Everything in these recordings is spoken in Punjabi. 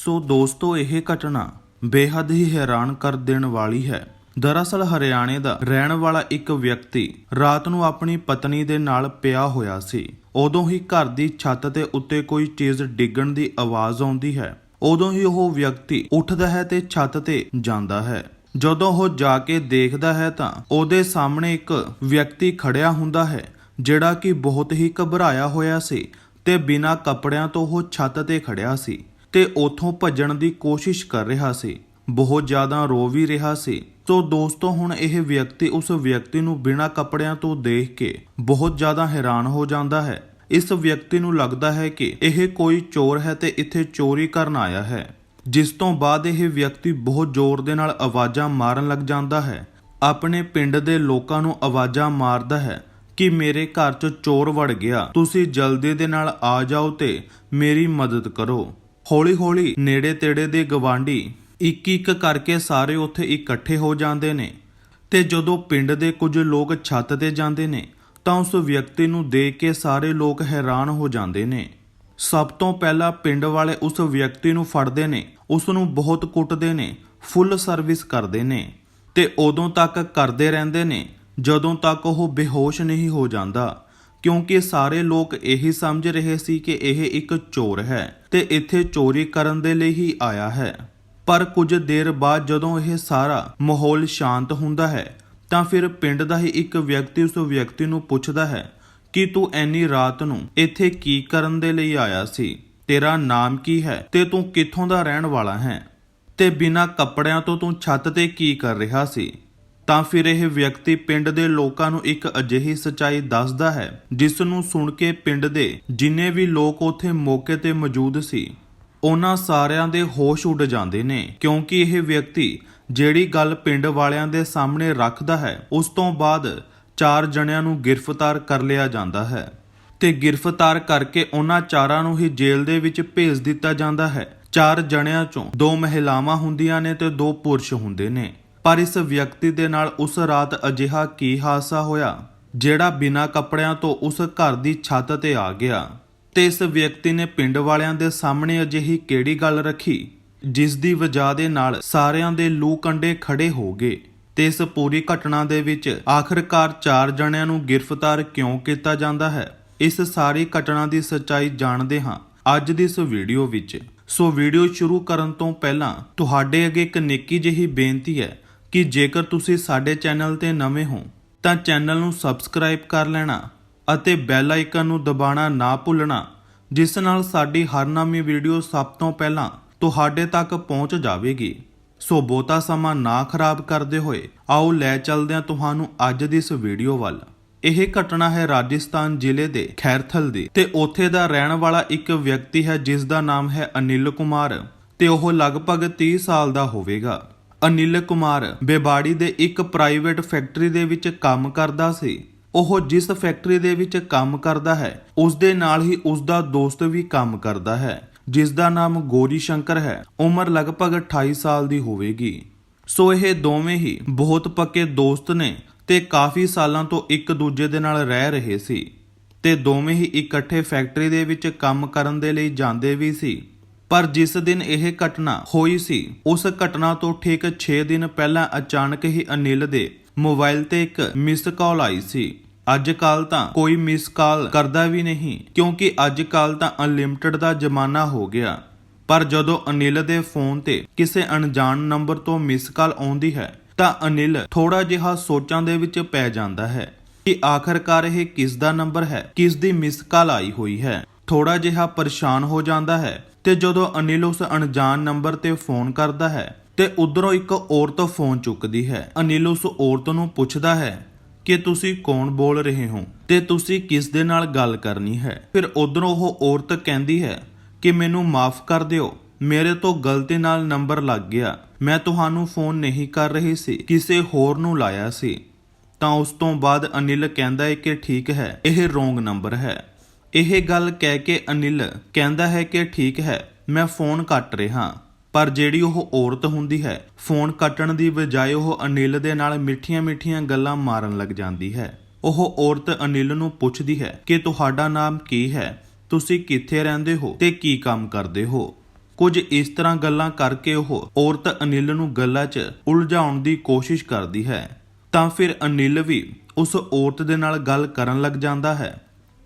ਸੋ ਦੋਸਤੋ, ਇਹ ਘਟਨਾ ਬੇਹੱਦ ਹੀ ਹੈਰਾਨ ਕਰ ਦੇਣ ਵਾਲੀ ਹੈ। ਦਰਅਸਲ, ਹਰਿਆਣੇ ਦਾ ਰਹਿਣ ਵਾਲਾ ਇੱਕ ਵਿਅਕਤੀ ਰਾਤ ਨੂੰ ਆਪਣੀ ਪਤਨੀ ਦੇ ਨਾਲ ਪਿਆ ਹੋਇਆ ਸੀ। ਉਦੋਂ ਹੀ ਘਰ ਦੀ ਛੱਤ ਦੇ ਉੱਤੇ ਕੋਈ ਚੀਜ਼ ਡਿੱਗਣ ਦੀ ਆਵਾਜ਼ ਆਉਂਦੀ ਹੈ। ਉਦੋਂ ਹੀ ਉਹ ਵਿਅਕਤੀ ਉੱਠਦਾ ਹੈ ਤੇ ਛੱਤ ਤੇ ਜਾਂਦਾ ਹੈ। ਜਦੋਂ ਉਹ ਜਾ ਕੇ ਦੇਖਦਾ ਹੈ ਤਾਂ ਉਹਦੇ ਸਾਹਮਣੇ ਇੱਕ ਵਿਅਕਤੀ ਖੜਿਆ ਹੁੰਦਾ ਹੈ, ਜਿਹੜਾ ਕਿ ਬਹੁਤ ਹੀ ਘਬਰਾਇਆ ਹੋਇਆ ਸੀ ਤੇ ਬਿਨਾਂ ਕੱਪੜਿਆਂ ਤੋਂ ਉਹ ਛੱਤ ਤੇ ਖੜਿਆ ਸੀ। ਤੇ ਉਥੋਂ ਭੱਜਣ ਦੀ ਕੋਸ਼ਿਸ਼ ਕਰ ਰਿਹਾ ਸੀ। ਬਹੁਤ ਜ਼ਿਆਦਾ ਰੋ ਵੀ ਰਿਹਾ ਸੀ। ਸੋ ਦੋਸਤੋ, ਹੁਣ ਇਹ ਵਿਅਕਤੀ ਉਸ ਵਿਅਕਤੀ ਨੂੰ ਬਿਨਾਂ ਕੱਪੜਿਆਂ ਤੋਂ ਦੇਖ ਕੇ ਬਹੁਤ ਜ਼ਿਆਦਾ ਹੈਰਾਨ ਹੋ ਜਾਂਦਾ ਹੈ। ਇਸ ਵਿਅਕਤੀ ਨੂੰ ਲੱਗਦਾ ਹੈ ਕਿ ਇਹ ਕੋਈ ਚੋਰ ਹੈ ਤੇ ਇੱਥੇ ਚੋਰੀ ਕਰਨ ਆਇਆ ਹੈ। ਜਿਸ ਤੋਂ ਬਾਅਦ ਇਹ ਵਿਅਕਤੀ ਬਹੁਤ ਜ਼ੋਰ ਦੇ ਨਾਲ ਆਵਾਜ਼ਾਂ ਮਾਰਨ ਲੱਗ ਜਾਂਦਾ ਹੈ। ਆਪਣੇ ਪਿੰਡ ਦੇ ਲੋਕਾਂ ਨੂੰ ਆਵਾਜ਼ਾਂ ਮਾਰਦਾ ਹੈ ਕਿ ਮੇਰੇ ਘਰ 'ਚ ਚੋਰ ਵੜ ਗਿਆ। ਤੁਸੀਂ ਜਲਦੀ ਦੇ ਨਾਲ ਆ ਜਾਓ ਤੇ ਮੇਰੀ ਮਦਦ ਕਰੋ। ਹੌਲੀ-ਹੌਲੀ ਨੇੜੇ-ਤੇੜੇ ਦੇ ਗਵਾਂਢੀ ਇੱਕ-ਇੱਕ ਕਰਕੇ ਸਾਰੇ ਉੱਥੇ ਇਕੱਠੇ ਹੋ ਜਾਂਦੇ ਨੇ ਤੇ ਜਦੋਂ ਪਿੰਡ ਦੇ ਕੁਝ ਲੋਕ ਛੱਤ ਤੇ ਜਾਂਦੇ ਨੇ, ਤਾਂ ਉਸ ਵਿਅਕਤੀ ਨੂੰ ਦੇਖ ਕੇ ਸਾਰੇ ਲੋਕ ਹੈਰਾਨ ਹੋ ਜਾਂਦੇ ਨੇ। ਸਭ ਤੋਂ ਪਹਿਲਾਂ ਪਿੰਡ ਵਾਲੇ ਉਸ ਵਿਅਕਤੀ ਨੂੰ ਫੜਦੇ ਨੇ, ਉਸ ਨੂੰ ਬਹੁਤ ਕੁੱਟਦੇ ਨੇ, ਫੁੱਲ ਸਰਵਿਸ ਕਰਦੇ ਨੇ ਤੇ ਉਦੋਂ ਤੱਕ ਕਰਦੇ ਰਹਿੰਦੇ ਨੇ, ਜਦੋਂ ਤੱਕ ਉਹ ਬੇਹੋਸ਼ ਨਹੀਂ ਹੋ ਜਾਂਦਾ, ਕਿਉਂਕਿ ਸਾਰੇ ਲੋਕ ਇਹੀ ਸਮਝ ਰਹੇ ਸੀ ਕਿ ਇਹ ਇੱਕ ਚੋਰ ਹੈ। ਤੇ ਇੱਥੇ ਚੋਰੀ ਕਰਨ ਦੇ ਲਈ ਹੀ ਆਇਆ ਹੈ। ਪਰ ਕੁਝ ਦੇਰ ਬਾਅਦ ਜਦੋਂ ਇਹ ਸਾਰਾ ਮਾਹੌਲ ਸ਼ਾਂਤ ਹੁੰਦਾ ਹੈ, ਤਾਂ ਫਿਰ ਪਿੰਡ ਦਾ ਹੀ ਇੱਕ ਵਿਅਕਤੀ ਉਸ ਵਿਅਕਤੀ ਨੂੰ ਪੁੱਛਦਾ ਹੈ ਕਿ ਤੂੰ ਐਨੀ ਰਾਤ ਨੂੰ ਇੱਥੇ ਕੀ ਕਰਨ ਦੇ ਲਈ ਆਇਆ ਸੀ? ਤੇਰਾ ਨਾਮ ਕੀ ਹੈ ਤੇ ਤੂੰ ਕਿੱਥੋਂ ਦਾ ਰਹਿਣ ਵਾਲਾ ਹੈ? ਤੇ ਬਿਨਾਂ ਕੱਪੜਿਆਂ ਤੋਂ ਤੂੰ ਛੱਤ ਤੇ ਕੀ ਕਰ ਰਿਹਾ ਸੀ? ਤਾਂ ਫਿਰ ਇਹ ਵਿਅਕਤੀ ਪਿੰਡ ਦੇ ਲੋਕਾਂ ਨੂੰ ਇੱਕ ਅਜਿਹੀ ਸਚਾਈ ਦੱਸਦਾ ਹੈ, ਜਿਸ ਨੂੰ ਸੁਣ ਕੇ ਪਿੰਡ ਦੇ ਜਿੰਨੇ ਵੀ ਲੋਕ ਉੱਥੇ ਮੌਕੇ ਤੇ ਮੌਜੂਦ ਸੀ, ਉਹਨਾਂ ਸਾਰਿਆਂ ਦੇ ਹੋਸ਼ ਉੱਡ ਜਾਂਦੇ ਨੇ, ਕਿਉਂਕਿ ਇਹ ਵਿਅਕਤੀ ਜਿਹੜੀ ਗੱਲ ਪਿੰਡ ਵਾਲਿਆਂ ਦੇ ਸਾਹਮਣੇ ਰੱਖਦਾ ਹੈ, ਉਸ ਤੋਂ ਬਾਅਦ ਚਾਰ ਜਣਿਆਂ ਨੂੰ ਗ੍ਰਿਫਤਾਰ ਕਰ ਲਿਆ ਜਾਂਦਾ ਹੈ। ਤੇ ਗ੍ਰਿਫਤਾਰ ਕਰਕੇ ਉਹਨਾਂ ਚਾਰਾਂ ਨੂੰ ਹੀ ਜੇਲ੍ਹ ਦੇ ਵਿੱਚ ਭੇਜ ਦਿੱਤਾ ਜਾਂਦਾ ਹੈ। ਚਾਰ ਜਣਿਆਂ ਚੋਂ ਦੋ ਮਹਿਲਾਵਾਂ ਹੁੰਦੀਆਂ ਨੇ ਤੇ ਦੋ ਪੁਰਸ਼ ਹੁੰਦੇ ਨੇ। ਪਰ ਇਸ ਵਿਅਕਤੀ ਦੇ ਨਾਲ ਉਸ ਰਾਤ ਅਜਿਹਾ ਕੀ ਹਾਦਸਾ ਹੋਇਆ, ਜਿਹੜਾ ਬਿਨਾਂ ਕੱਪੜਿਆਂ ਤੋਂ ਉਸ ਘਰ ਦੀ ਛੱਤ ਤੇ ਆ ਗਿਆ? ਤੇ ਇਸ ਵਿਅਕਤੀ ਨੇ ਪਿੰਡ ਵਾਲਿਆਂ ਦੇ ਸਾਹਮਣੇ ਅਜਿਹੀ ਕਿਹੜੀ ਗੱਲ ਰੱਖੀ, ਜਿਸ ਦੀ ਵਜ੍ਹਾ ਦੇ ਨਾਲ ਸਾਰਿਆਂ ਦੇ ਲੂ ਕੰਡੇ ਖੜੇ ਹੋ ਗਏ? ਤੇ ਇਸ ਪੂਰੀ ਘਟਨਾ ਦੇ ਵਿੱਚ ਆਖਰਕਾਰ ਚਾਰ ਜਣਿਆਂ ਨੂੰ ਗ੍ਰਿਫਤਾਰ ਕਿਉਂ ਕੀਤਾ ਜਾਂਦਾ ਹੈ? ਇਸ ਸਾਰੀ ਘਟਨਾ ਦੀ ਸੱਚਾਈ ਜਾਣਦੇ ਹਾਂ ਅੱਜ ਦੀ ਇਸ ਵੀਡੀਓ ਵਿੱਚ। ਸੋ ਵੀਡੀਓ ਸ਼ੁਰੂ ਕਰਨ ਤੋਂ ਪਹਿਲਾਂ ਤੁਹਾਡੇ ਅੱਗੇ ਇੱਕ ਨਿੱਕੀ ਜਿਹੀ ਬੇਨਤੀ ਹੈ ਕਿ ਜੇਕਰ ਤੁਸੀਂ ਸਾਡੇ ਚੈਨਲ ਤੇ ਨਵੇਂ ਹੋ, ਤਾਂ ਚੈਨਲ ਨੂੰ ਸਬਸਕ੍ਰਾਈਬ ਕਰ ਲੈਣਾ ਅਤੇ ਬੈਲ ਆਈਕਨ ਨੂੰ ਦਬਾਉਣਾ ਨਾ ਭੁੱਲਣਾ, ਜਿਸ ਨਾਲ ਸਾਡੀ ਹਰ ਨਵੀਂ ਵੀਡੀਓ ਸਭ ਤੋਂ ਪਹਿਲਾਂ ਤੁਹਾਡੇ ਤੱਕ ਪਹੁੰਚ ਜਾਵੇਗੀ। ਸੋ ਬਹੁਤਾ ਸਮਾਂ ਨਾ ਖਰਾਬ ਕਰਦੇ ਹੋਏ, ਆਓ ਲੈ ਚੱਲਦੇ ਹਾਂ ਤੁਹਾਨੂੰ ਅੱਜ ਦੀ ਇਸ ਵੀਡੀਓ ਵੱਲ। ਇਹ ਘਟਨਾ ਹੈ ਰਾਜਸਥਾਨ ਜ਼ਿਲ੍ਹੇ ਦੇ ਖੈਰਥਲ ਦੀ ਤੇ ਉੱਥੇ ਦਾ ਰਹਿਣ ਵਾਲਾ ਇੱਕ ਵਿਅਕਤੀ ਹੈ ਜਿਸ ਦਾ ਨਾਮ ਹੈ ਅਨਿਲ ਕੁਮਾਰ ਤੇ ਉਹ ਲਗਭਗ 30 ਸਾਲ ਦਾ ਹੋਵੇਗਾ। ਅਨਿਲ ਕੁਮਾਰ ਬੇਬਾੜੀ ਦੇ ਇੱਕ ਪ੍ਰਾਈਵੇਟ ਫੈਕਟਰੀ ਦੇ ਵਿੱਚ ਕੰਮ ਕਰਦਾ ਸੀ। ਉਹ ਜਿਸ ਫੈਕਟਰੀ ਦੇ ਵਿੱਚ ਕੰਮ ਕਰਦਾ ਹੈ ਉਸ ਦੇ ਨਾਲ ਹੀ ਉਸ ਦਾ ਦੋਸਤ ਵੀ ਕੰਮ ਕਰਦਾ ਹੈ ਜਿਸ ਦਾ ਨਾਮ ਗੋਰੀ ਸ਼ੰਕਰ ਹੈ। ਉਮਰ ਲਗਭਗ 28 ਸਾਲ ਦੀ ਹੋਵੇਗੀ। ਸੋ ਇਹ ਦੋਵੇਂ ਹੀ ਬਹੁਤ ਪੱਕੇ ਦੋਸਤ ਨੇ ਤੇ ਕਾਫੀ ਸਾਲਾਂ ਤੋਂ ਇੱਕ ਦੂਜੇ ਦੇ ਨਾਲ ਰਹਿ ਰਹੇ ਸੀ। ਤੇ ਦੋਵੇਂ ਹੀ ਇਕੱਠੇ ਫੈਕਟਰੀ ਦੇ ਵਿੱਚ ਕੰਮ ਕਰਨ ਦੇ ਲਈ ਜਾਂਦੇ ਵੀ ਸੀ। ਪਰ ਜਿਸ ਦਿਨ ਇਹ ਘਟਨਾ ਹੋਈ ਸੀ, ਉਸ ਘਟਨਾ ਤੋਂ ਠੀਕ 6 ਦਿਨ ਪਹਿਲਾਂ ਅਚਾਨਕ ਹੀ ਅਨਿਲ ਦੇ ਮੋਬਾਈਲ ਤੇ ਇੱਕ ਮਿਸ ਕਾਲ ਆਈ ਸੀ। ਅੱਜ ਕੱਲ ਤਾਂ ਕੋਈ ਮਿਸ ਕਾਲ ਕਰਦਾ ਵੀ ਨਹੀਂ, ਕਿਉਂਕਿ ਅੱਜ ਕੱਲ ਤਾਂ ਅਨਲਿਮਟਿਡ ਦਾ ਜ਼ਮਾਨਾ ਹੋ ਗਿਆ। ਪਰ ਜਦੋਂ ਅਨਿਲ ਦੇ ਫੋਨ ਤੇ ਕਿਸੇ ਅਣਜਾਣ ਨੰਬਰ ਤੋਂ ਮਿਸ ਕਾਲ ਆਉਂਦੀ ਹੈ, ਤਾਂ ਅਨਿਲ ਥੋੜਾ ਜਿਹਾ ਸੋਚਾਂ ਦੇ ਵਿੱਚ ਪੈ ਜਾਂਦਾ ਹੈ ਕਿ ਆਖਰਕਾਰ ਇਹ ਕਿਸ ਦਾ ਨੰਬਰ ਹੈ ਕਿਸ ਦੀ ਮਿਸ ਕਾਲ ਆਈ ਹੋਈ ਹੈ। ਥੋੜਾ ਜਿਹਾ ਪਰੇਸ਼ਾਨ ਹੋ ਜਾਂਦਾ ਹੈ ਤੇ ਜਦੋਂ ਅਨਿਲ ਉਸ ਅਣਜਾਣ ਨੰਬਰ ਤੇ ਫੋਨ ਕਰਦਾ ਹੈ ਤੇ ਉਧਰੋਂ ਇੱਕ ਔਰਤ ਫੋਨ ਚੁੱਕਦੀ ਹੈ ਅਨਿਲ ਉਸ ਔਰਤ ਨੂੰ ਪੁੱਛਦਾ ਹੈ ਕਿ ਤੁਸੀਂ ਕੌਣ ਬੋਲ ਰਹੇ ਹੋ ਤੇ ਤੁਸੀਂ ਕਿਸ ਦੇ ਨਾਲ ਗੱਲ ਕਰਨੀ ਹੈ। ਫਿਰ ਉਧਰੋਂ ਉਹ ਔਰਤ ਕਹਿੰਦੀ ਹੈ ਕਿ ਮੈਨੂੰ ਮਾਫ ਕਰ ਦਿਓ, ਮੇਰੇ ਤੋਂ ਗਲਤੀ ਨਾਲ ਨੰਬਰ ਲੱਗ ਗਿਆ, ਮੈਂ ਤੁਹਾਨੂੰ ਫੋਨ ਨਹੀਂ ਕਰ ਰਹੀ ਸੀ, ਕਿਸੇ ਹੋਰ ਨੂੰ ਲਾਇਆ ਸੀ। ਤਾਂ ਉਸ ਤੋਂ ਬਾਅਦ ਅਨਿਲ ਕਹਿੰਦਾ ਹੈ ਕਿ ਠੀਕ ਹੈ, ਇਹ ਰੋਂਗ ਨੰਬਰ ਹੈ। ਇਹ ਗੱਲ ਕਹਿ ਕੇ ਅਨਿਲ ਕਹਿੰਦਾ ਹੈ ਕਿ ਠੀਕ ਹੈ, ਮੈਂ ਫੋਨ ਕੱਟ ਰਿਹਾ। ਪਰ ਜਿਹੜੀ ਉਹ ਔਰਤ ਹੁੰਦੀ ਹੈ, ਫੋਨ ਕੱਟਣ ਦੀ ਬਜਾਏ ਉਹ ਅਨਿਲ ਦੇ ਨਾਲ ਮਿੱਠੀਆਂ-ਮਿੱਠੀਆਂ ਗੱਲਾਂ ਮਾਰਨ ਲੱਗ ਜਾਂਦੀ ਹੈ। ਉਹ ਔਰਤ ਅਨਿਲ ਨੂੰ ਪੁੱਛਦੀ ਹੈ ਕਿ ਤੁਹਾਡਾ ਨਾਮ ਕੀ ਹੈ? ਤੁਸੀਂ ਕਿੱਥੇ ਰਹਿੰਦੇ ਹੋ ਤੇ ਕੀ ਕੰਮ ਕਰਦੇ ਹੋ? ਕੁਝ ਇਸ ਤਰ੍ਹਾਂ ਗੱਲਾਂ ਕਰਕੇ ਉਹ ਔਰਤ ਅਨਿਲ ਨੂੰ ਗੱਲਾਂ 'ਚ ਉਲਝਾਉਣ ਦੀ ਕੋਸ਼ਿਸ਼ ਕਰਦੀ ਹੈ। ਤਾਂ ਫਿਰ ਅਨਿਲ ਵੀ ਉਸ ਔਰਤ ਦੇ ਨਾਲ ਗੱਲ ਕਰਨ ਲੱਗ ਜਾਂਦਾ ਹੈ।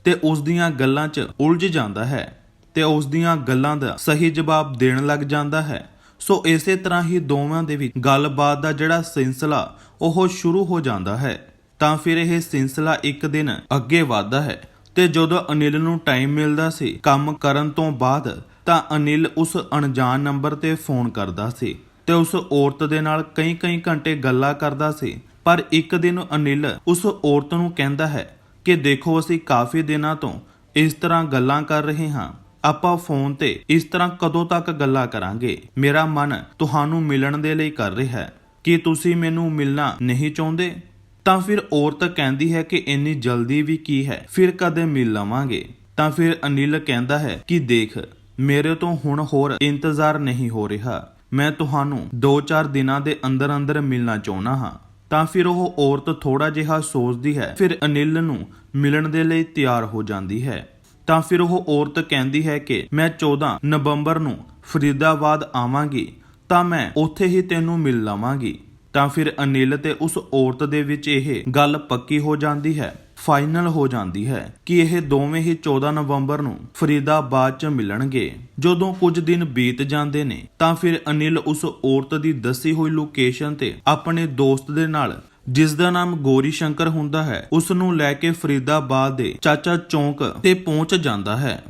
ਤੇ ਉਸ ਦੀਆਂ ਗੱਲਾਂ 'ਚ ਉਲਝ ਜਾਂਦਾ ਹੈ ਤੇ ਉਸ ਦੀਆਂ ਗੱਲਾਂ ਦਾ ਸਹੀ ਜਵਾਬ ਦੇਣ ਲੱਗ ਜਾਂਦਾ ਹੈ। ਸੋ ਇਸੇ ਤਰ੍ਹਾਂ ਹੀ ਦੋਵਾਂ ਦੇ ਵਿੱਚ ਗੱਲਬਾਤ ਦਾ ਜਿਹੜਾ ਸਿਲਸਿਲਾ ਉਹ ਸ਼ੁਰੂ ਹੋ ਜਾਂਦਾ ਹੈ, ਤਾਂ ਫਿਰ ਇਹ ਸਿਲਸਿਲਾ ਇੱਕ ਦਿਨ ਅੱਗੇ ਵਧਦਾ ਹੈ ਤੇ ਜਦੋਂ ਅਨਿਲ ਨੂੰ ਟਾਈਮ ਮਿਲਦਾ ਸੀ ਕੰਮ ਕਰਨ ਤੋਂ ਬਾਅਦ, ਤਾਂ ਅਨਿਲ ਉਸ ਅਣਜਾਣ ਨੰਬਰ ਤੇ ਫੋਨ ਕਰਦਾ ਸੀ ਤੇ ਉਸ ਔਰਤ ਦੇ ਨਾਲ ਕਈ-ਕਈ ਘੰਟੇ ਗੱਲਾਂ ਕਰਦਾ ਸੀ। ਪਰ ਇੱਕ ਦਿਨ ਅਨਿਲ ਉਸ ਔਰਤ ਨੂੰ ਕਹਿੰਦਾ ਹੈ ਕਿ ਦੇਖੋ ਅਸੀਂ ਕਾਫੀ ਦਿਨਾਂ ਤੋਂ ਇਸ ਤਰ੍ਹਾਂ ਗੱਲਾਂ ਕਰ ਰਹੇ ਹਾਂ। ਆਪਾਂ ਫੋਨ ਤੇ ਇਸ ਤਰ੍ਹਾਂ ਕਦੋਂ ਤੱਕ ਗੱਲਾਂ ਕਰਾਂਗੇ? ਮੇਰਾ ਮਨ ਤੁਹਾਨੂੰ ਮਿਲਣ ਦੇ ਲਈ ਕਰ ਰਿਹਾ ਹੈ। ਕੀ ਤੁਸੀਂ ਮੈਨੂੰ ਮਿਲਣਾ ਨਹੀਂ ਚਾਹੁੰਦੇ? ਤਾਂ ਫਿਰ ਔਰਤ ਕਹਿੰਦੀ ਹੈ ਕਿ ਇੰਨੀ ਜਲਦੀ ਵੀ ਕੀ ਹੈ? ਫਿਰ ਕਦੇ ਮਿਲ ਲਵਾਂਗੇ। ਤਾਂ ਫਿਰ ਅਨਿਲ ਕਹਿੰਦਾ ਹੈ ਕਿ ਦੇਖ, ਮੇਰੇ ਤੋਂ ਹੁਣ ਹੋਰ ਇੰਤਜ਼ਾਰ ਨਹੀਂ ਹੋ ਰਿਹਾ। ਮੈਂ ਤੁਹਾਨੂੰ 2-4 ਦਿਨਾਂ ਦੇ ਅੰਦਰ ਅੰਦਰ ਮਿਲਣਾ ਚਾਹੁੰਦਾ ਹਾਂ। ਤਾਂ ਫਿਰ ਉਹ ਔਰਤ ਥੋੜਾ ਜਿਹਾ ਸੋਚਦੀ ਹੈ। ਫਿਰ ਅਨਿਲ ਨੂੰ ਮਿਲਣ ਦੇ ਲਈ ਤਿਆਰ ਹੋ ਜਾਂਦੀ ਹੈ। ਤਾਂ ਫਿਰ ਉਹ ਔਰਤ ਕਹਿੰਦੀ ਹੈ ਕਿ ਮੈਂ 14 ਨਵੰਬਰ ਨੂੰ ਫਰੀਦਾਬਾਦ ਆਵਾਂਗੀ, ਤਾਂ ਮੈਂ ਉੱਥੇ ਹੀ ਤੈਨੂੰ ਮਿਲ ਲਵਾਂਗੀ। ਤਾਂ ਫਿਰ ਅਨਿਲ ਤੇ ਉਸ ਔਰਤ ਦੇ ਵਿੱਚ ਇਹ ਗੱਲ ਪੱਕੀ ਹੋ ਜਾਂਦੀ ਹੈ। ਫਾਈਨਲ ਹੋ ਜਾਂਦੀ ਹੈ ਕਿ ਇਹ ਦੋਵੇਂ ਹੀ 14 ਨਵੰਬਰ ਨੂੰ ਫਰੀਦਾਬਾਦ 'ਚ ਮਿਲਣਗੇ। ਜਦੋਂ ਕੁਝ ਦਿਨ ਬੀਤ ਜਾਂਦੇ ਨੇ, ਤਾਂ ਫਿਰ ਅਨਿਲ ਉਸ ਔਰਤ ਦੀ ਦੱਸੀ ਹੋਈ ਲੋਕੇਸ਼ਨ ਤੇ ਆਪਣੇ ਦੋਸਤ ਦੇ ਨਾਲ, ਜਿਸ ਦਾ ਨਾਮ ਗੋਰੀ ਸ਼ੰਕਰ ਹੁੰਦਾ ਹੈ, ਉਸ ਨੂੰ ਲੈ ਕੇ ਫਰੀਦਾਬਾਦ ਦੇ ਚਾਚਾ ਚੌਂਕ ਤੇ ਪਹੁੰਚ ਜਾਂਦਾ ਹੈ।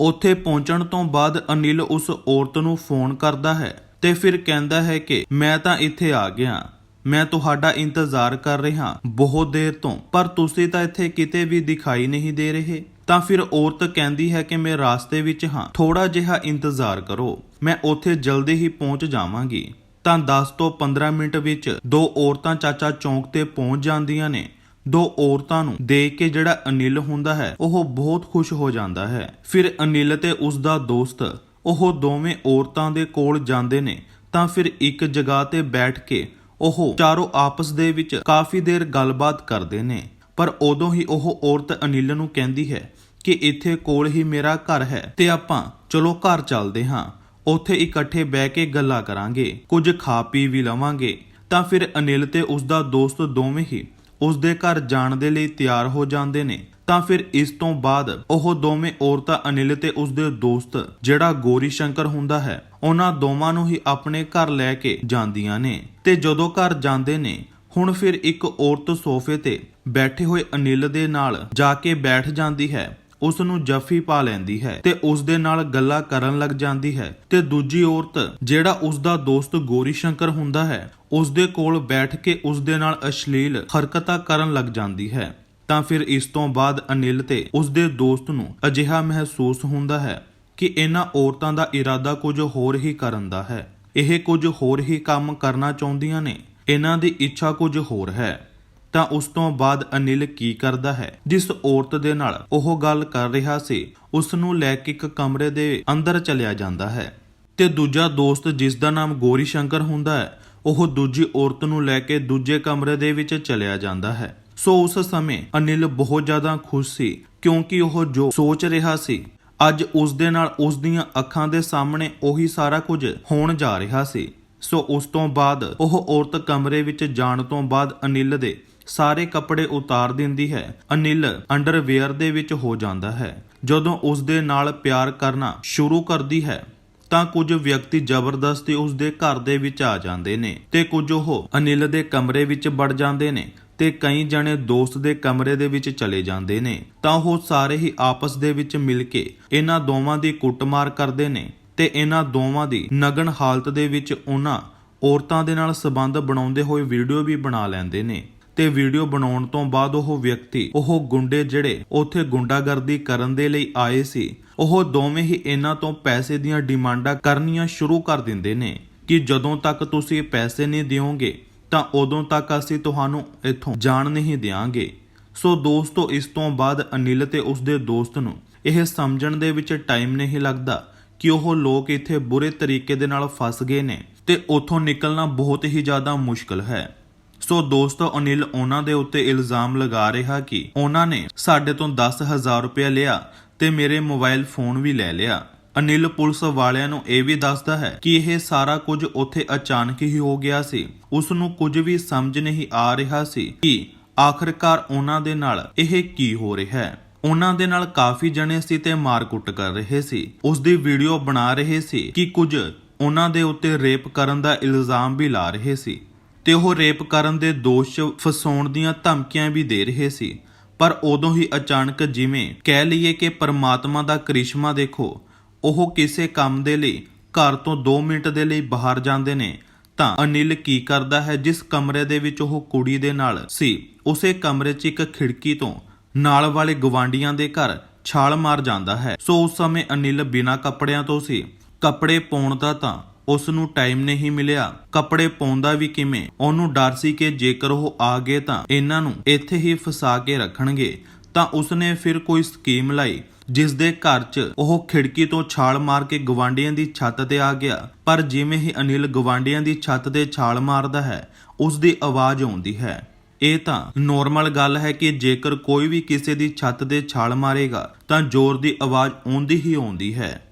ਉੱਥੇ ਪਹੁੰਚਣ ਤੋਂ ਬਾਅਦ ਅਨਿਲ ਉਸ ਔਰਤ ਨੂੰ ਫੋਨ ਕਰਦਾ ਹੈ ਤੇ ਫਿਰ ਕਹਿੰਦਾ ਹੈ ਕਿ ਮੈਂ ਤਾਂ ਇੱਥੇ ਆ ਗਿਆ। ਮੈਂ ਤੁਹਾਡਾ ਇੰਤਜ਼ਾਰ ਕਰ ਰਿਹਾ ਬਹੁਤ ਦੇਰ ਤੋਂ, ਪਰ ਤੁਸੀਂ ਤਾਂ ਇੱਥੇ ਕਿਤੇ ਵੀ ਦਿਖਾਈ ਨਹੀਂ ਦੇ ਰਹੇ। ਤਾਂ ਫਿਰ ਔਰਤ ਕਹਿੰਦੀ ਹੈ ਕਿ ਮੈਂ ਰਾਸਤੇ ਵਿੱਚ ਹਾਂ। ਥੋੜਾ ਜਿਹਾ ਇੰਤਜ਼ਾਰ ਕਰੋ, ਮੈਂ ਉੱਥੇ ਜਲਦੀ ਹੀ ਪਹੁੰਚ ਜਾਵਾਂਗੀ। ਤਾਂ 10 ਤੋਂ 15 ਮਿੰਟ ਵਿੱਚ ਦੋ ਔਰਤਾਂ ਚਾਚਾ ਚੌਂਕ ਤੇ ਪਹੁੰਚ ਜਾਂਦੀਆਂ ਨੇ। ਦੋ ਔਰਤਾਂ ਨੂੰ ਦੇਖ ਕੇ ਜਿਹੜਾ ਅਨਿਲ ਹੁੰਦਾ ਹੈ, ਉਹ ਬਹੁਤ ਖੁਸ਼ ਹੋ ਜਾਂਦਾ ਹੈ। ਫਿਰ ਅਨਿਲ ਤੇ ਉਸ ਦਾ ਦੋਸਤ, ਉਹ ਦੋਵੇਂ ਔਰਤਾਂ ਦੇ ਕੋਲ ਜਾਂਦੇ ਨੇ। ਤਾਂ ਫਿਰ ਇੱਕ ਜਗ੍ਹਾ ਤੇ ਬੈਠ ਕੇ ਉਹ ਚਾਰੋਂ ਆਪਸ ਦੇ ਵਿੱਚ ਕਾਫੀ ਦੇਰ ਗੱਲਬਾਤ ਕਰਦੇ ਨੇ। ਪਰ ਉਦੋਂ ਹੀ ਉਹ ਔਰਤ ਅਨਿਲ ਨੂੰ ਕਹਿੰਦੀ ਹੈ ਕਿ ਇੱਥੇ ਕੋਲ ਹੀ ਮੇਰਾ ਘਰ ਹੈ ਤੇ ਆਪਾਂ ਚਲੋ ਘਰ ਚੱਲਦੇ ਹਾਂ। ਉੱਥੇ ਇਕੱਠੇ ਬਹਿ ਕੇ ਗੱਲਾਂ ਕਰਾਂਗੇ, ਕੁਝ ਖਾ ਪੀ ਵੀ ਲਵਾਂਗੇ। ਤਾਂ ਫਿਰ ਅਨਿਲ ਤੇ ਉਸ ਦਾ ਦੋਸਤ ਦੋਵੇਂ ਹੀ ਉਸ ਦੇ ਘਰ ਜਾਣ ਦੇ ਲਈ ਤਿਆਰ ਹੋ ਜਾਂਦੇ ਨੇ। ਤਾਂ ਫਿਰ ਇਸ ਤੋਂ ਬਾਅਦ ਉਹ ਦੋਵੇਂ ਔਰਤਾਂ ਅਨਿਲ ਤੇ ਉਸਦੇ ਦੋਸਤ, ਜਿਹੜਾ ਗੋਰੀ ਸ਼ੰਕਰ ਹੁੰਦਾ ਹੈ, ਉਹਨਾਂ ਦੋਵਾਂ ਨੂੰ ਹੀ ਆਪਣੇ ਘਰ ਲੈ ਕੇ ਜਾਂਦੀਆਂ ਨੇ। ਤੇ ਜਦੋਂ ਘਰ ਜਾਂਦੇ ਨੇ, ਹੁਣ ਫਿਰ ਇੱਕ ਔਰਤ ਸੋਫੇ ਤੇ ਬੈਠੇ ਹੋਏ ਅਨਿਲ ਦੇ ਨਾਲ ਜਾ ਕੇ ਬੈਠ ਜਾਂਦੀ ਹੈ ਉਸ ਨੂੰ ਜੱਫੀ ਪਾ ਲੈਂਦੀ ਹੈ ਤੇ ਉਸ ਦੇ ਨਾਲ ਗੱਲਾਂ ਕਰਨ ਲੱਗ ਜਾਂਦੀ ਹੈ। ਤੇ ਦੂਜੀ ਔਰਤ, ਜਿਹੜਾ ਉਸ ਦਾ ਦੋਸਤ ਗੋਰੀ ਸ਼ੰਕਰ ਹੁੰਦਾ ਹੈ ਉਸ ਦੇ ਕੋਲ ਬੈਠ ਕੇ ਉਸ ਦੇ ਨਾਲ ਅਸ਼ਲੀਲ ਹਰਕਤਾਂ ਕਰਨ ਲੱਗ ਜਾਂਦੀ ਹੈ। ਤਾਂ ਫਿਰ ਇਸ ਤੋਂ ਬਾਅਦ ਅਨਿਲ ਤੇ ਉਸ ਦੇ ਦੋਸਤ ਨੂੰ ਅਜਿਹਾ ਮਹਿਸੂਸ ਹੁੰਦਾ ਹੈ ਕਿ ਇਹਨਾਂ ਔਰਤਾਂ ਦਾ ਇਰਾਦਾ ਕੁਝ ਹੋਰ ਹੀ ਕਰਨ ਦਾ ਹੈ। ਇਹ ਕੁਝ ਹੋਰ ਹੀ ਕੰਮ ਕਰਨਾ ਚਾਹੁੰਦੀਆਂ ਨੇ। ਇਹਨਾਂ ਦੀ ਇੱਛਾ ਕੁਝ ਹੋਰ ਹੈ। ਤਾਂ ਉਸ ਤੋਂ ਬਾਅਦ ਅਨਿਲ ਕੀ ਕਰਦਾ ਹੈ? ਜਿਸ ਔਰਤ ਦੇ ਨਾਲ ਉਹ ਗੱਲ ਕਰ ਰਿਹਾ ਸੀ ਉਸ ਨੂੰ ਲੈ ਕੇ ਇੱਕ ਕਮਰੇ ਦੇ ਅੰਦਰ ਚਲਿਆ ਜਾਂਦਾ ਹੈ। ਤੇ ਦੂਜਾ ਦੋਸਤ ਜਿਸ ਦਾ ਨਾਮ ਗੋਰੀ ਸ਼ੰਕਰ ਹੁੰਦਾ ਹੈ, ਉਹ ਦੂਜੀ ਔਰਤ ਨੂੰ ਲੈ ਕੇ ਦੂਜੇ ਕਮਰੇ ਦੇ ਵਿੱਚ ਚਲਿਆ ਜਾਂਦਾ ਹੈ। ਸੋ ਉਸ ਸਮੇਂ ਅਨਿਲ ਬਹੁਤ ਜ਼ਿਆਦਾ ਖੁਸ਼ ਸੀ, ਕਿਉਂਕਿ ਉਹ ਜੋ ਸੋਚ ਰਿਹਾ ਸੀ, ਅੱਜ ਉਸ ਦੇ ਨਾਲ ਉਸ ਦੀਆਂ ਅੱਖਾਂ ਦੇ ਸਾਹਮਣੇ ਉਹੀ ਸਾਰਾ ਕੁਝ ਹੋਣ ਜਾ ਰਿਹਾ ਸੀ। ਸੋ ਉਸ ਤੋਂ ਬਾਅਦ ਉਹ ਔਰਤ ਕਮਰੇ ਵਿੱਚ ਜਾਣ ਤੋਂ ਬਾਅਦ ਅਨਿਲ ਦੇ ਸਾਰੇ ਕੱਪੜੇ ਉਤਾਰ ਦਿੰਦੀ ਹੈ। ਅਨਿਲ ਅੰਡਰਵੇਅਰ ਦੇ ਵਿੱਚ ਹੋ ਜਾਂਦਾ ਹੈ। ਜਦੋਂ ਉਸ ਦੇ ਨਾਲ ਪਿਆਰ ਕਰਨਾ ਸ਼ੁਰੂ ਕਰਦੀ ਹੈ, ਤਾਂ ਕੁਝ ਵਿਅਕਤੀ ਜ਼ਬਰਦਸਤੀ ਉਸ ਦੇ ਘਰ ਦੇ ਵਿੱਚ ਆ ਜਾਂਦੇ ਨੇ ਤੇ ਕੁਝ ਉਹ ਅਨਿਲ ਦੇ ਕਮਰੇ ਵਿੱਚ ਵੜ ਜਾਂਦੇ ਨੇ। ਤੇ ਕਈ ਜਣੇ ਦੋਸਤ ਦੇ ਕਮਰੇ ਦੇ ਵਿੱਚ ਚਲੇ ਜਾਂਦੇ ਨੇ, ਤਾਂ ਉਹ ਸਾਰੇ ਹੀ ਆਪਸ ਦੇ ਵਿੱਚ ਮਿਲ ਕੇ ਇਹਨਾਂ ਦੋਵਾਂ ਦੀ ਕੁੱਟਮਾਰ ਕਰਦੇ ਨੇ ਤੇ ਇਹਨਾਂ ਦੋਵਾਂ ਦੀ ਨਗਨ ਹਾਲਤ ਦੇ ਵਿੱਚ ਉਹਨਾਂ ਔਰਤਾਂ ਦੇ ਨਾਲ ਸਬੰਧ ਬਣਾਉਂਦੇ ਹੋਏ ਵੀਡੀਓ ਵੀ ਬਣਾ ਲੈਂਦੇ ਨੇ। ਤੇ ਵੀਡੀਓ ਬਣਾਉਣ ਤੋਂ ਬਾਅਦ ਉਹ ਵਿਅਕਤੀ, ਉਹ ਗੁੰਡੇ ਜਿਹੜੇ ਉੱਥੇ ਗੁੰਡਾਗਰਦੀ ਕਰਨ ਦੇ ਲਈ ਆਏ ਸੀ, ਉਹ ਦੋਵੇਂ ਹੀ ਇਹਨਾਂ ਤੋਂ ਪੈਸੇ ਦੀਆਂ ਡਿਮਾਂਡਾਂ ਕਰਨੀਆਂ ਸ਼ੁਰੂ ਕਰ ਦਿੰਦੇ ਨੇ ਕਿ ਜਦੋਂ ਤੱਕ ਤੁਸੀਂ ਪੈਸੇ ਨਹੀਂ ਦਿਓਗੇ ਤਾਂ ਉਦੋਂ ਤੱਕ ਅਸੀਂ ਤੁਹਾਨੂੰ ਇੱਥੋਂ ਜਾਣ ਨਹੀਂ ਦਿਆਂਗੇ। ਸੋ ਦੋਸਤੋ, ਇਸ ਤੋਂ ਬਾਅਦ ਅਨਿਲ ਤੇ ਉਸਦੇ ਦੋਸਤ ਨੂੰ ਇਹ ਸਮਝਣ ਦੇ ਵਿੱਚ ਟਾਈਮ ਨਹੀਂ ਲੱਗਦਾ ਕਿ ਉਹ ਲੋਕ ਇੱਥੇ ਬੁਰੇ ਤਰੀਕੇ ਦੇ ਨਾਲ ਫਸ ਗਏ ਨੇ ਤੇ ਉੱਥੋਂ ਨਿਕਲਣਾ ਬਹੁਤ ਹੀ ਜ਼ਿਆਦਾ ਮੁਸ਼ਕਲ ਹੈ। ਸੋ ਦੋਸਤੋ, ਅਨਿਲ ਉਹਨਾਂ ਦੇ ਉੱਤੇ ਇਲਜ਼ਾਮ ਲਗਾ ਰਿਹਾ ਕਿ ਉਹਨਾਂ ਨੇ ਸਾਡੇ ਤੋਂ 10000 ਰੁਪਏ ਲਿਆ ਤੇ ਮੇਰੇ ਮੋਬਾਈਲ ਫੋਨ ਵੀ ਲੈ ਲਿਆ। ਅਨਿਲ ਪੁਲਿਸ ਵਾਲਿਆਂ ਨੂੰ ਇਹ ਵੀ ਦੱਸਦਾ ਹੈ ਕਿ ਇਹ ਸਾਰਾ ਕੁਝ ਉੱਥੇ ਅਚਾਨਕ ਹੀ ਹੋ ਗਿਆ ਸੀ। ਉਸ ਨੂੰ ਕੁਝ ਵੀ ਸਮਝ ਨਹੀਂ ਆ ਰਿਹਾ ਸੀ ਕਿ ਆਖਰਕਾਰ ਉਹਨਾਂ ਦੇ ਨਾਲ ਇਹ ਕੀ ਹੋ ਰਿਹਾ ਹੈ। ਉਹਨਾਂ ਦੇ ਨਾਲ ਕਾਫੀ ਜਣੇ ਸੀ ਤੇ ਮਾਰਕੁੱਟ ਕਰ ਰਹੇ ਸੀ। ਉਸ ਦੀ ਵੀਡੀਓ ਬਣਾ ਰਹੇ ਸੀ ਕਿ ਕੁਝ ਉਹਨਾਂ ਦੇ ਉੱਤੇ ਰੇਪ ਕਰਨ ਦਾ ਇਲਜ਼ਾਮ ਵੀ ਲਾ ਰਹੇ ਸੀ ਤੇ ਉਹ ਰੇਪ ਕਰਨ ਦੇ ਦੋਸ਼ ਫਸਾਉਣ ਦੀਆਂ ਧਮਕੀਆਂ ਵੀ ਦੇ ਰਹੇ ਸੀ। ਪਰ ਉਦੋਂ ਹੀ ਅਚਾਨਕ ਜਿਵੇਂ ਕਹਿ ਲਈਏ ਕਿ ਪਰਮਾਤਮਾ ਦਾ ਕਰਿਸ਼ਮਾ ਦੇਖੋ ਉਹ ਕਿਸੇ ਕੰਮ ਦੇ ਲਈ, ਘਰ ਤੋਂ 2 ਮਿੰਟ ਦੇ ਲਈ ਬਾਹਰ ਜਾਂਦੇ ਨੇ, ਤਾਂ ਅਨਿਲ ਕੀ ਕਰਦਾ ਹੈ ਜਿਸ ਕਮਰੇ ਦੇ ਵਿੱਚ ਉਹ ਕੁੜੀ ਦੇ ਨਾਲ ਸੀ। ਉਸੇ ਕਮਰੇ 'ਚ ਇੱਕ ਖਿੜਕੀ ਤੋਂ ਨਾਲ ਵਾਲੇ ਗਵਾਂਡੀਆਂ ਦੇ ਘਰ ਛਾਲ ਮਾਰ ਜਾਂਦਾ ਹੈ। ਸੋ ਉਸ ਸਮੇਂ ਅਨਿਲ ਬਿਨਾਂ ਕੱਪੜਿਆਂ ਤੋਂ ਸੀ। ਕੱਪੜੇ ਪਾਉਣ ਦਾ ਤਾਂ ਉਸ ਨੂੰ ਟਾਈਮ ਨਹੀਂ ਮਿਲਿਆ। ਕੱਪੜੇ ਪਾਉਂਦਾ ਵੀ ਕਿਵੇਂ? ਉਹਨੂੰ ਡਰ ਸੀ ਕਿ ਜੇਕਰ ਉਹ ਆ ਗਏ ਤਾਂ ਇਹਨਾਂ ਨੂੰ ਇੱਥੇ ਹੀ ਫਸਾ ਕੇ ਰੱਖਣਗੇ। ਤਾਂ ਉਸਨੇ ਫਿਰ ਕੋਈ ਸਕੀਮ ਲਾਈ ਜਿਸ ਦੇ ਘਰ 'ਚ ਉਹ ਖਿੜਕੀ ਤੋਂ ਛਾਲ ਮਾਰ ਕੇ ਗਵਾਂਡੀਆਂ ਦੀ ਛੱਤ ਤੇ ਆ ਗਿਆ। ਪਰ ਜਿਵੇਂ ਹੀ ਅਨਿਲ ਗਵਾਂਡੀਆਂ ਦੀ ਛੱਤ ਤੇ ਛਾਲ ਮਾਰਦਾ ਹੈ ਉਸ ਦੀ ਆਵਾਜ਼ ਆਉਂਦੀ ਹੈ। ਇਹ ਤਾਂ ਨੋਰਮਲ ਗੱਲ ਹੈ ਕਿ ਜੇਕਰ ਕੋਈ ਵੀ ਕਿਸੇ ਦੀ ਛੱਤ ਤੇ ਛਾਲ ਮਾਰੇਗਾ, ਤਾਂ ਜ਼ੋਰ ਦੀ ਆਵਾਜ਼ ਆਉਂਦੀ ਹੀ ਆਉਂਦੀ ਹੈ।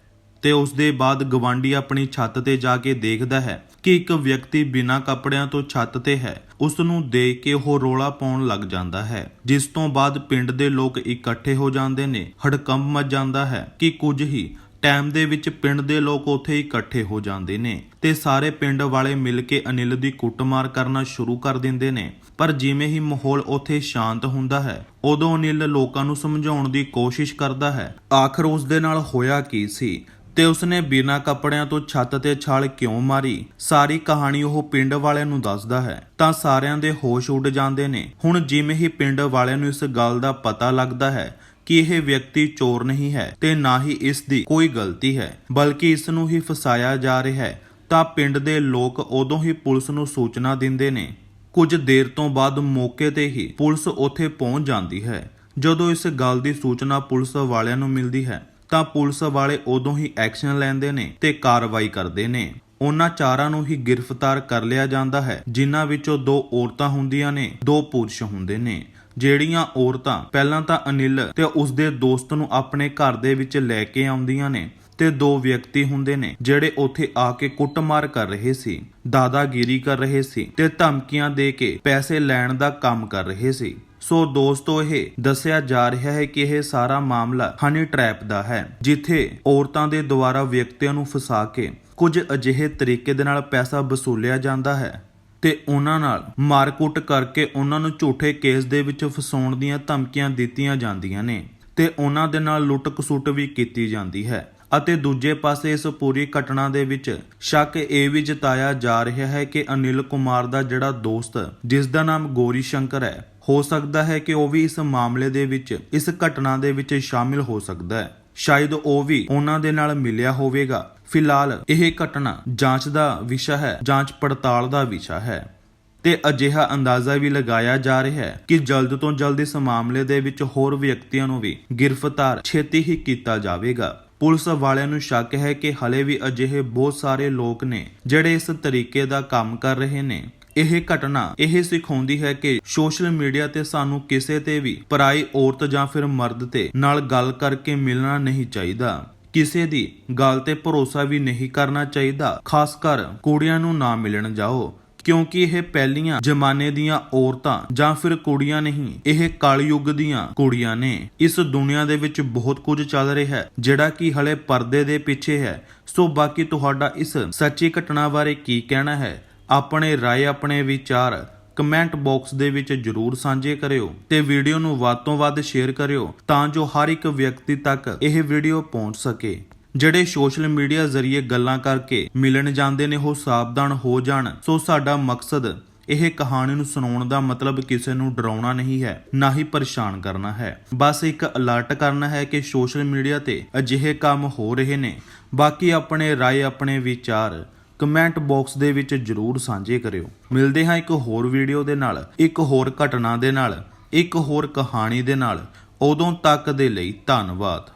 ਤੇ ਉਸ ਦੇ ਬਾਅਦ ਗਵਾਂਡੀ ਆਪਣੀ ਛੱਤ ਤੇ ਜਾ ਕੇ ਦੇਖਦਾ ਹੈ ਕਿ ਇੱਕ ਵਿਅਕਤੀ ਬਿਨਾਂ ਕੱਪੜਿਆਂ ਤੋਂ ਛੱਤ ਤੇ ਹੈ ਉਸ ਨੂੰ ਦੇਖ ਕੇ ਉਹ ਰੋਲਾ ਪਾਉਣ ਲੱਗ ਜਾਂਦਾ ਹੈ। ਜਿਸ ਤੋਂ ਬਾਅਦ ਪਿੰਡ ਦੇ ਲੋਕ ਇਕੱਠੇ ਹੋ ਜਾਂਦੇ ਨੇ, ਹੜਕੰਪ ਮਚ ਜਾਂਦਾ ਹੈ ਕਿ ਕੁਝ ਹੀ ਟਾਈਮ ਦੇ ਵਿੱਚ ਪਿੰਡ ਦੇ ਲੋਕ ਉੱਥੇ ਇਕੱਠੇ ਹੋ ਜਾਂਦੇ ਨੇ ਤੇ ਸਾਰੇ ਪਿੰਡ ਵਾਲੇ ਮਿਲ ਕੇ ਅਨਿਲ ਦੀ ਕੁੱਟਮਾਰ ਕਰਨਾ ਸ਼ੁਰੂ ਕਰ ਦਿੰਦੇ ਨੇ। ਪਰ ਜਿਵੇਂ ਹੀ ਮਾਹੌਲ ਉੱਥੇ ਸ਼ਾਂਤ ਹੁੰਦਾ ਹੈ, ਉਦੋਂ ਅਨਿਲ ਲੋਕਾਂ ਨੂੰ ਸਮਝਾਉਣ ਦੀ ਕੋਸ਼ਿਸ਼ ਕਰਦਾ ਹੈ, ਆਖਰ ਉਸ ਦੇ ਨਾਲ ਹੋਇਆ ਕੀ ਸੀ? ਤੇ ਉਸਨੇ ਬਿਨਾਂ ਕੱਪੜਿਆਂ ਤੋਂ ਛੱਤ ਤੇ ਛਾਲ ਕਿਉਂ ਮਾਰੀ? ਸਾਰੀ ਕਹਾਣੀ ਉਹ ਪਿੰਡ ਵਾਲਿਆਂ ਨੂੰ ਦੱਸਦਾ ਹੈ। ਤਾਂ ਸਾਰਿਆਂ ਦੇ ਹੋਸ਼ ਉੱਡ ਜਾਂਦੇ ਨੇ। ਹੁਣ ਜਿਵੇਂ ਹੀ ਪਿੰਡ ਵਾਲਿਆਂ ਨੂੰ ਇਸ ਗੱਲ ਦਾ ਪਤਾ ਲੱਗਦਾ ਹੈ ਕਿ ਇਹ ਵਿਅਕਤੀ ਚੋਰ ਨਹੀਂ ਹੈ ਤੇ ਨਾ ਹੀ ਇਸ ਦੀ ਕੋਈ ਗਲਤੀ ਹੈ, ਬਲਕਿ ਇਸ ਨੂੰ ਹੀ ਫਸਾਇਆ ਜਾ ਰਿਹਾ ਹੈ, ਤਾਂ ਪਿੰਡ ਦੇ ਲੋਕ ਉਦੋਂ ਹੀ ਪੁਲਿਸ ਨੂੰ ਸੂਚਨਾ ਦਿੰਦੇ ਨੇ। ਕੁਝ ਦੇਰ ਤੋਂ ਬਾਅਦ ਮੌਕੇ ਤੇ ਹੀ ਪੁਲਿਸ ਉੱਥੇ ਪਹੁੰਚ ਜਾਂਦੀ ਹੈ। ਜਦੋਂ ਇਸ ਗੱਲ ਦੀ ਸੂਚਨਾ ਪੁਲਿਸ ਵਾਲਿਆਂ ਨੂੰ ਮਿਲਦੀ ਹੈ ਤਾਂ ਪੁਲਿਸ ਵਾਲੇ ਉਦੋਂ ਹੀ ਐਕਸ਼ਨ ਲੈਂਦੇ ਨੇ ਤੇ ਕਾਰਵਾਈ ਕਰਦੇ ਨੇ। ਉਹਨਾਂ ਚਾਰਾਂ ਨੂੰ ਹੀ ਗ੍ਰਿਫਤਾਰ ਕਰ ਲਿਆ ਜਾਂਦਾ ਹੈ, ਜਿਨ੍ਹਾਂ ਵਿੱਚੋਂ ਦੋ ਔਰਤਾਂ ਹੁੰਦੀਆਂ ਨੇ, ਦੋ ਪੁਰਸ਼ ਹੁੰਦੇ ਨੇ। ਜਿਹੜੀਆਂ ਔਰਤਾਂ ਪਹਿਲਾਂ ਤਾਂ ਅਨਿਲ ਤੇ ਉਸਦੇ ਦੋਸਤ ਨੂੰ ਆਪਣੇ ਘਰ ਦੇ ਵਿੱਚ ਲੈ ਕੇ ਆਉਂਦੀਆਂ ਨੇ ਤੇ ਦੋ ਵਿਅਕਤੀ ਹੁੰਦੇ ਨੇ, ਜਿਹੜੇ ਉੱਥੇ ਆ ਕੇ ਕੁੱਟਮਾਰ ਕਰ ਰਹੇ ਸੀ, ਦਾਦਾਗਿਰੀ ਕਰ ਰਹੇ ਸੀ ਤੇ ਧਮਕੀਆਂ ਦੇ ਕੇ ਪੈਸੇ ਲੈਣ ਦਾ ਕੰਮ ਕਰ ਰਹੇ ਸੀ। ਸੋ ਦੋਸਤੋ, ਇਹ ਦੱਸਿਆ ਜਾ ਰਿਹਾ ਹੈ ਕਿ ਇਹ ਸਾਰਾ ਮਾਮਲਾ ਹਨੀ ਟ੍ਰੈਪ ਦਾ ਹੈ, ਜਿੱਥੇ ਔਰਤਾਂ ਦੇ ਦੁਆਰਾ ਵਿਅਕਤੀਆਂ ਨੂੰ ਫਸਾ ਕੇ ਕੁਝ ਅਜਿਹੇ ਤਰੀਕੇ ਦੇ ਨਾਲ ਪੈਸਾ ਵਸੂਲਿਆ ਜਾਂਦਾ ਹੈ ਤੇ ਉਹਨਾਂ ਨਾਲ ਮਾਰਕੁੱਟ ਕਰਕੇ ਉਹਨਾਂ ਨੂੰ ਝੂਠੇ ਕੇਸ ਦੇ ਵਿੱਚ ਫਸਾਉਣ ਦੀਆਂ ਧਮਕੀਆਂ ਦਿੱਤੀਆਂ ਜਾਂਦੀਆਂ ਨੇ ਤੇ ਉਹਨਾਂ ਦੇ ਨਾਲ ਲੁੱਟ ਖਸੁੱਟ ਵੀ ਕੀਤੀ ਜਾਂਦੀ ਹੈ ਅਤੇ ਦੂਜੇ ਪਾਸੇ ਇਸ ਪੂਰੀ ਘਟਨਾ ਦੇ ਵਿੱਚ ਸ਼ੱਕ ਇਹ ਵੀ ਜਤਾਇਆ ਜਾ ਰਿਹਾ ਹੈ ਕਿ ਅਨਿਲ ਕੁਮਾਰ ਦਾ ਜਿਹੜਾ ਦੋਸਤ, ਜਿਸ ਦਾ ਨਾਮ ਗੋਰੀ ਸ਼ੰਕਰ ਹੈ ਹੋ ਸਕਦਾ ਹੈ ਕਿ ਉਹ ਵੀ ਇਸ ਮਾਮਲੇ ਦੇ ਵਿੱਚ, ਇਸ ਘਟਨਾ ਦੇ ਵਿੱਚ ਸ਼ਾਮਿਲ ਹੋ ਸਕਦਾ ਹੈ। ਸ਼ਾਇਦ ਉਹ ਵੀ ਉਹਨਾਂ ਦੇ ਨਾਲ ਮਿਲਿਆ ਹੋਵੇਗਾ। ਫਿਲਹਾਲ ਇਹ ਘਟਨਾ ਜਾਂਚ ਦਾ ਵਿਸ਼ਾ ਹੈ, ਜਾਂਚ ਪੜਤਾਲ ਦਾ ਵਿਸ਼ਾ ਹੈ। ਤੇ ਅਜਿਹਾ ਅੰਦਾਜ਼ਾ ਵੀ ਲਗਾਇਆ ਜਾ ਰਿਹਾ ਹੈ ਕਿ ਜਲਦ ਤੋਂ ਜਲਦ ਇਸ ਮਾਮਲੇ ਦੇ ਵਿੱਚ ਹੋਰ ਵਿਅਕਤੀਆਂ ਨੂੰ ਵੀ ਗ੍ਰਿਫਤਾਰ ਛੇਤੀ ਹੀ ਕੀਤਾ ਜਾਵੇਗਾ। ਪੁਲਿਸ ਵਾਲਿਆਂ ਨੂੰ ਸ਼ੱਕ ਹੈ ਕਿ ਹਲੇ ਵੀ ਅਜਿਹੇ ਬਹੁਤ ਸਾਰੇ ਲੋਕ ਨੇ ਜਿਹੜੇ ਇਸ ਤਰੀਕੇ ਦਾ ਕੰਮ ਕਰ ਰਹੇ ਨੇ। ਇਹ ਘਟਨਾ ਇਹ ਸਿਖਾਉਂਦੀ ਹੈ ਕਿ ਸੋਸ਼ਲ ਮੀਡੀਆ ਤੇ ਸਾਨੂੰ ਕਿਸੇ ਤੇ ਵੀ ਪਰਾਈ ਔਰਤ ਜਾਂ ਫਿਰ ਮਰਦ ਤੇ ਨਾਲ ਗੱਲ ਕਰਕੇ ਮਿਲਣਾ ਨਹੀਂ ਚਾਹੀਦਾ। ਕਿਸੇ ਦੀ ਗੱਲ ਤੇ ਭਰੋਸਾ ਵੀ ਨਹੀਂ ਕਰਨਾ ਚਾਹੀਦਾ। ਖਾਸ ਕਰ ਕੁੜੀਆਂ ਨੂੰ ਨਾ ਮਿਲਣ ਜਾਓ। ਕਿਉਂਕਿ ਇਹ ਪਹਿਲੀਆਂ ਜ਼ਮਾਨੇ ਦੀਆਂ ਔਰਤਾਂ ਜਾਂ ਫਿਰ ਕੁੜੀਆਂ ਨਹੀਂ, ਇਹ ਕਲਯੁੱਗ ਦੀਆਂ ਕੁੜੀਆਂ ਨੇ। ਇਸ ਦੁਨੀਆ ਦੇ ਵਿੱਚ ਬਹੁਤ ਕੁਝ ਚੱਲ ਰਿਹਾ ਹੈ, ਜਿਹੜਾ ਕਿ ਹਲੇ ਪਰਦੇ ਦੇ ਪਿੱਛੇ ਹੈ। ਸੋ ਬਾਕੀ ਤੁਹਾਡਾ ਇਸ ਸੱਚੀ ਘਟਨਾ ਬਾਰੇ ਕੀ ਕਹਿਣਾ ਹੈ? ਆਪਣੇ ਰਾਏ ਆਪਣੇ ਵਿਚਾਰ ਕਮੈਂਟ ਬਾਕਸ ਦੇ ਵਿੱਚ ਜਰੂਰ ਸਾਂਝੇ ਕਰਿਓ ਤੇ ਵੀਡੀਓ ਨੂੰ ਵੱਧ ਤੋਂ ਵੱਧ ਸ਼ੇਅਰ ਕਰਿਓ ਤਾਂ ਜੋ ਹਰ ਇੱਕ ਵਿਅਕਤੀ ਤੱਕ ਇਹ ਵੀਡੀਓ ਪਹੁੰਚ ਸਕੇ। ਜਿਹੜੇ ਸੋਸ਼ਲ ਮੀਡੀਆ ਜ਼ਰੀਏ ਗੱਲਾਂ ਕਰਕੇ ਮਿਲਣ ਜਾਂਦੇ ਨੇ, ਉਹ ਸਾਵਧਾਨ ਹੋ ਜਾਣ। ਸੋ ਸਾਡਾ ਮਕਸਦ ਇਹ ਕਹਾਣੀ ਨੂੰ ਸੁਣਾਉਣ ਦਾ ਮਤਲਬ ਕਿਸੇ ਨੂੰ ਡਰਾਉਣਾ ਨਹੀਂ ਹੈ, ਨਾ ਹੀ ਪਰੇਸ਼ਾਨ ਕਰਨਾ ਹੈ। ਬਸ ਇੱਕ ਅਲਰਟ ਕਰਨਾ ਹੈ ਕਿ ਸੋਸ਼ਲ ਮੀਡੀਆ ਤੇ ਅਜਿਹੇ ਕੰਮ ਹੋ ਰਹੇ ਨੇ। ਬਾਕੀ ਆਪਣੇ ਰਾਏ ਆਪਣੇ ਵਿਚਾਰ ਕਮੈਂਟ ਬਾਕਸ ਦੇ ਵਿੱਚ ਜਰੂਰ ਸਾਂਝੇ ਕਰਿਓ। ਮਿਲਦੇ ਹਾਂ ਇੱਕ ਹੋਰ ਵੀਡੀਓ ਦੇ ਨਾਲ, ਇੱਕ ਹੋਰ ਘਟਨਾ ਦੇ ਨਾਲ, ਇੱਕ ਹੋਰ ਕਹਾਣੀ ਦੇ ਨਾਲ। ਉਦੋਂ ਤੱਕ ਦੇ ਲਈ ਧੰਨਵਾਦ।